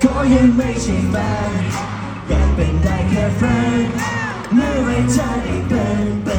Call you raging bad. Yeah, been like a friend. No, it's only been bad.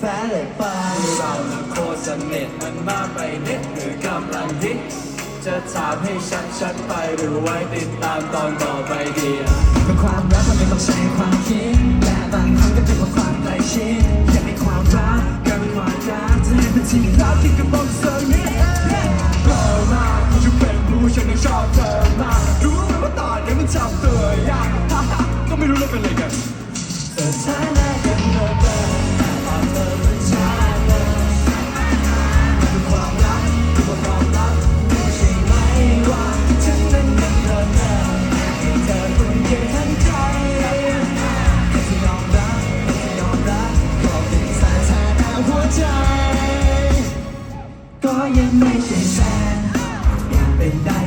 แฟนเลยไปเราน่ะโคตรสนิทมันมากไปนิดหรือกำลังฮิ จะถามให้ชัดๆไปหรือไว้ติดตามตอนต่อไปดีอะเป็นความรักมันไม่ต้องใช้ความคิดและบางครั้งก็เป็นเพราะความใกล้ชิดอยากมีความรักกับความรักจะให้เป็นที่รักที่กำลังเสนิทเบอมากที่จะเป็นผู้ฉันยังชอบเธอมากรู้ไหมว่าตอนนี้มันจับตัวยากฮ่าฮ่าก็ไม่รู้เราเป็นอะไรกันสถานะกัน ก็ยังไม่ใช่แฟนอยากเป็นได้